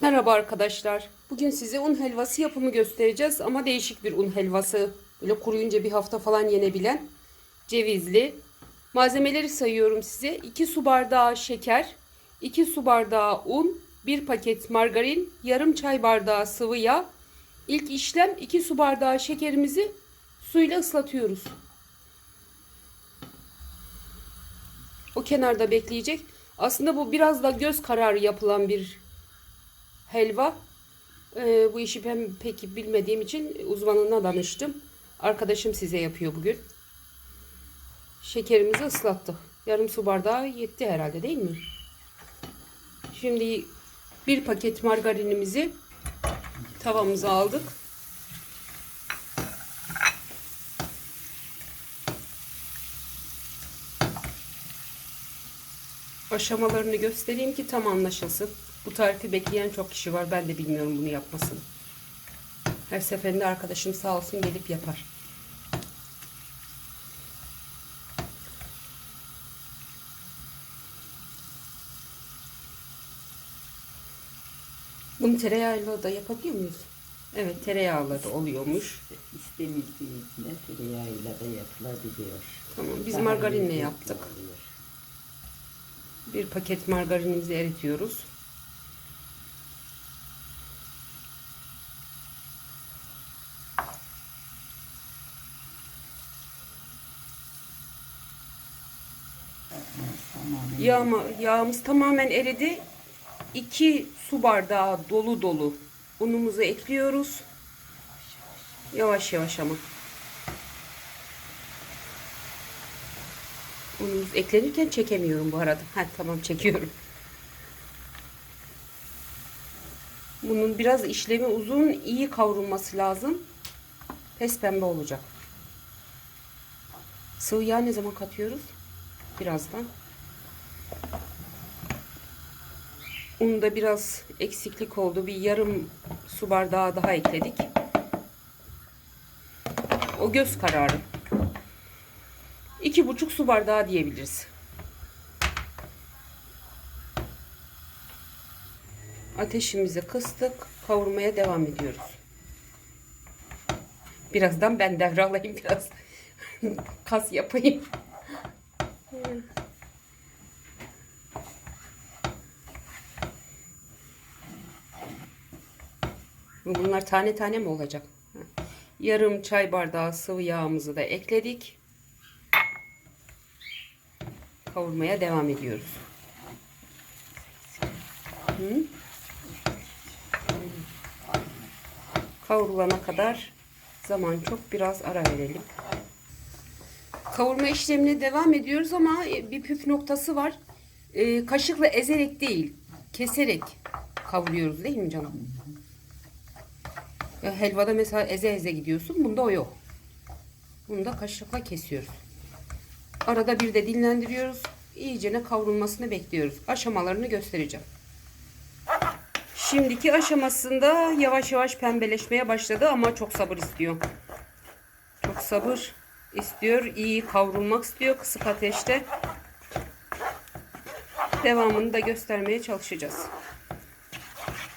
Merhaba arkadaşlar. Bugün size un helvası yapımı göstereceğiz ama değişik bir un helvası. Böyle kuruyunca bir hafta falan yenebilen cevizli. Malzemeleri sayıyorum size. 2 su bardağı şeker, 2 su bardağı un, 1 paket margarin, yarım çay bardağı sıvı yağ. İlk işlem 2 su bardağı şekerimizi suyla ıslatıyoruz. O kenarda bekleyecek. Aslında bu biraz da göz kararı yapılan bir helva. Ee, bu işi ben pek bilmediğim için uzmanına danıştım. Arkadaşım size yapıyor bugün. Şekerimizi ıslattık. Yarım su bardağı yetti herhalde değil mi? Şimdi bir paket margarinimizi tavamıza aldık. Aşamalarını göstereyim ki tam anlaşılsın. Bu tarifi bekleyen çok kişi var. Ben de bilmiyorum bunu yapmasını. Her seferinde arkadaşım sağ olsun gelip yapar. Bunu tereyağıyla da yapabiliyor muyuz? Evet tereyağıyla da oluyormuş. İstemediğinde tereyağıyla da yapılabiliyor. Tamam biz margarinle yaptık. oluyor. Bir paket margarinimizi eritiyoruz. Yağma, yağımız tamamen eridi. 2 su bardağı dolu dolu unumuzu ekliyoruz. Yavaş yavaş ama. Unumuz eklenirken çekemiyorum bu arada. Ha tamam çekiyorum. Bunun biraz işlemi uzun, iyi kavrulması lazım. Pes pembe olacak. Sıvı yağ ne zaman katıyoruz? Birazdan. Unda biraz eksiklik oldu. Bir yarım su bardağı daha ekledik. O göz kararı. İki buçuk su bardağı diyebiliriz. Ateşimizi kıstık. Kavurmaya devam ediyoruz. Birazdan ben devralayayım biraz. Kas yapayım. Bunlar tane tane mi olacak? Yarım çay bardağı sıvı yağımızı da ekledik. Kavurmaya devam ediyoruz. Hı? Kavrulana kadar zaman çok biraz ara verelim. Kavurma işlemine devam ediyoruz ama bir püf noktası var. Ee, kaşıkla ezerek değil, keserek kavuruyoruz değil mi canım? Helvada mesela eze eze gidiyorsun. Bunda o yok. Bunda kaşıkla kesiyoruz. Arada bir de dinlendiriyoruz. İyicene kavrulmasını bekliyoruz. Aşamalarını göstereceğim. Şimdiki aşamasında yavaş yavaş pembeleşmeye başladı ama çok sabır istiyor. Çok sabır istiyor. İyi kavrulmak istiyor kısık ateşte. Devamını da göstermeye çalışacağız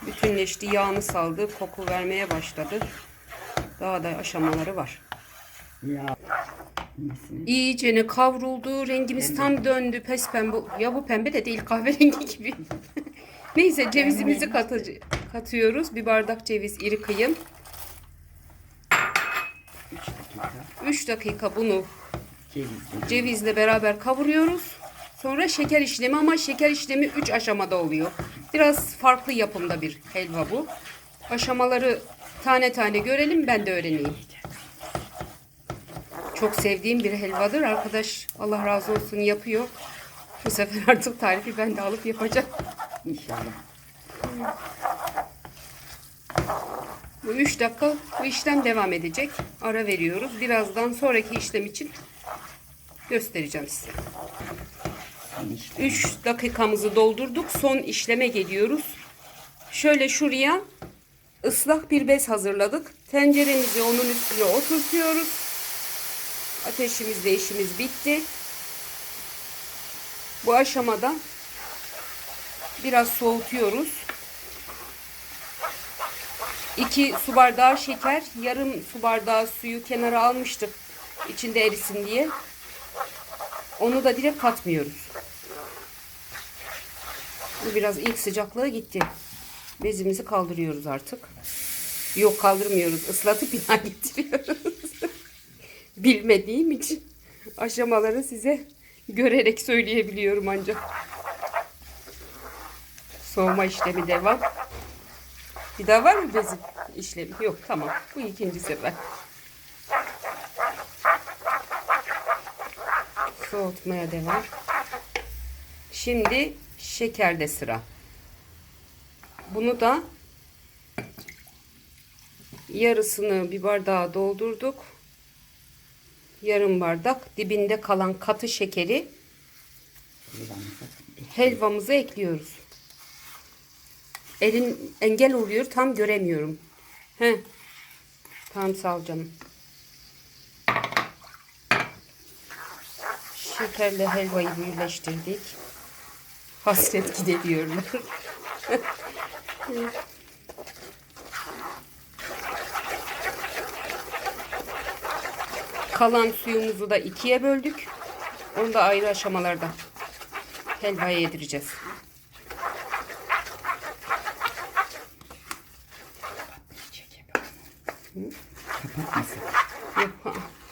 bütünleşti, yağını saldı, koku vermeye başladı. Daha da aşamaları var. Yağ. Nesini? İyicene kavruldu, rengimiz tam döndü, pes pembe. Ya bu pembe de değil, kahverengi gibi. Neyse cevizimizi katıcı, katıyoruz. Bir bardak ceviz iri kıyım. 3 dakika 3 dakika bunu cevizle beraber kavuruyoruz. Sonra şeker işlemi ama şeker işlemi 3 aşamada oluyor. Biraz farklı yapımda bir helva bu. Aşamaları tane tane görelim ben de öğreneyim. Çok sevdiğim bir helvadır. Arkadaş Allah razı olsun yapıyor. Bu sefer artık tarifi ben de alıp yapacağım. İnşallah. Bu 3 dakika bu işlem devam edecek. Ara veriyoruz. Birazdan sonraki işlem için göstereceğim size. Son işte. 3 dakikamızı doldurduk. Son işleme geliyoruz. Şöyle şuraya ıslak bir bez hazırladık. Tenceremizi onun üstüne oturtuyoruz. Ateşimizde işimiz bitti. Bu aşamada biraz soğutuyoruz. 2 su bardağı şeker, yarım su bardağı suyu kenara almıştık içinde erisin diye. Onu da direkt katmıyoruz. Bu biraz ilk sıcaklığı gitti. Bezimizi kaldırıyoruz artık. Yok kaldırmıyoruz. Islatıp bina getiriyoruz. Bilmediğim için aşamaları size görerek söyleyebiliyorum ancak. Soğuma işlemi devam. Bir daha var mı bezin işlemi? Yok tamam. Bu ikinci sefer. Soğutmaya devam. Şimdi şekerde sıra. Bunu da yarısını bir bardağa doldurduk. Yarım bardak dibinde kalan katı şekeri Helvamıza ekliyoruz. Elin engel oluyor tam göremiyorum. He. Tamam sağ canım. Şekerle helvayı birleştirdik. Hasret gideriyorlar. Kalan suyumuzu da ikiye böldük. Onu da ayrı aşamalarda helvaya yedireceğiz.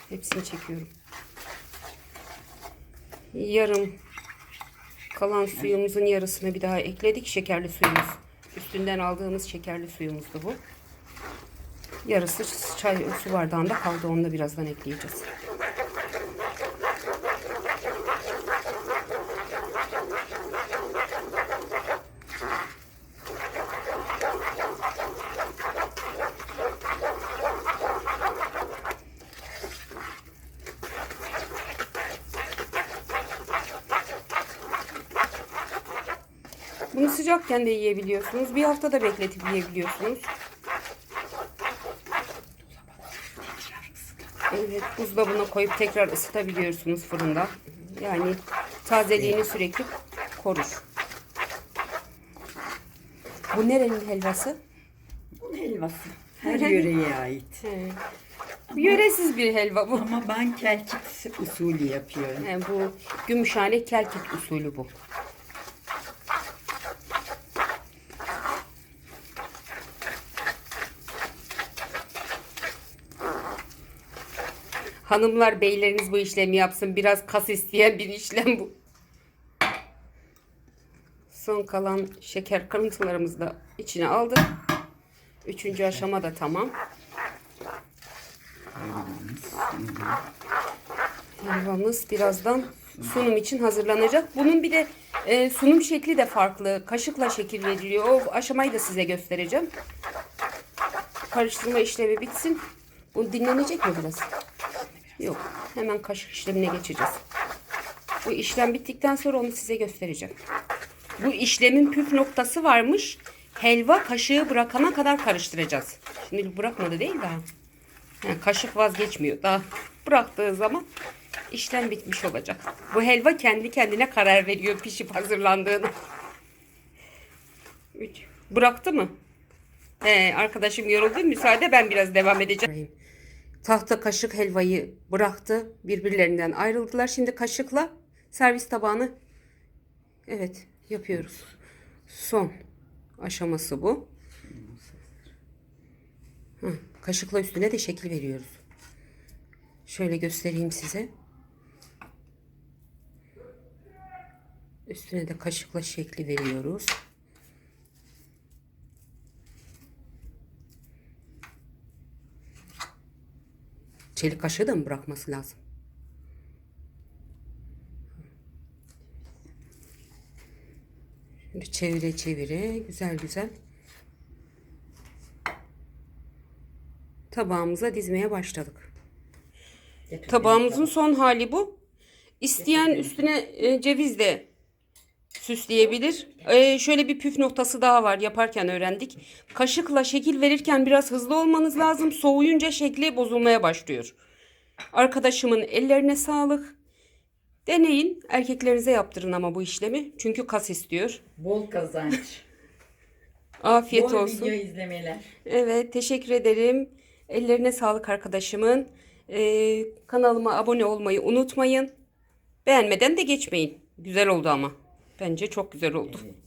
hepsini çekiyorum. Yarım kalan suyumuzun yarısını bir daha ekledik. Şekerli suyumuz. Üstünden aldığımız şekerli suyumuzdu bu. Yarısı çay su bardağında kaldı. Onu da birazdan ekleyeceğiz. Bunu sıcakken de yiyebiliyorsunuz. Bir hafta da bekletip yiyebiliyorsunuz. Evet, buzdolabına koyup tekrar ısıtabiliyorsunuz fırında. Yani tazeliğini sürekli korur. Bu nerenin helvası? Un helvası. Her yöreye ait. He. Yöresiz bir helva bu. Ama ben kelkit usulü yapıyorum. He, bu Gümüşhane Kelkit usulü bu. Hanımlar beyleriniz bu işlemi yapsın. Biraz kas isteyen bir işlem bu. Son kalan şeker kırıntılarımızı da içine aldık. Üçüncü aşama da tamam. Helvamız birazdan sunum için hazırlanacak. Bunun bir de e, sunum şekli de farklı. Kaşıkla şekil veriliyor. O aşamayı da size göstereceğim. Karıştırma işlemi bitsin. Bu dinlenecek mi biraz? Yok. Hemen kaşık işlemine geçeceğiz. Bu işlem bittikten sonra onu size göstereceğim. Bu işlemin püf noktası varmış. Helva kaşığı bırakana kadar karıştıracağız. Şimdi bırakmadı değil daha. Yani kaşık vazgeçmiyor. Daha bıraktığı zaman işlem bitmiş olacak. Bu helva kendi kendine karar veriyor pişip hazırlandığını. Bıraktı mı? He, arkadaşım yoruldu. Müsaade ben biraz devam edeceğim. Tahta kaşık helvayı bıraktı. Birbirlerinden ayrıldılar. Şimdi kaşıkla servis tabağını evet yapıyoruz. Son aşaması bu. Hı, kaşıkla üstüne de şekil veriyoruz. Şöyle göstereyim size. Üstüne de kaşıkla şekli veriyoruz. Çelik kaşığı da mı bırakması lazım? Şimdi çevire çevire güzel güzel tabağımıza dizmeye başladık. Tabağımızın son hali bu. İsteyen üstüne e, ceviz de süsleyebilir. E, şöyle bir püf noktası daha var yaparken öğrendik. Kaşıkla şekil verirken biraz hızlı olmanız lazım. Soğuyunca şekli bozulmaya başlıyor. Arkadaşımın ellerine sağlık. Deneyin. Erkeklerinize yaptırın ama bu işlemi. Çünkü kas istiyor. Bol kazanç. Afiyet Bol olsun. video izlemeler. Evet teşekkür ederim. Ellerine sağlık arkadaşımın. Ee, kanalıma abone olmayı unutmayın. Beğenmeden de geçmeyin. Güzel oldu ama. Bence çok güzel oldu. Evet.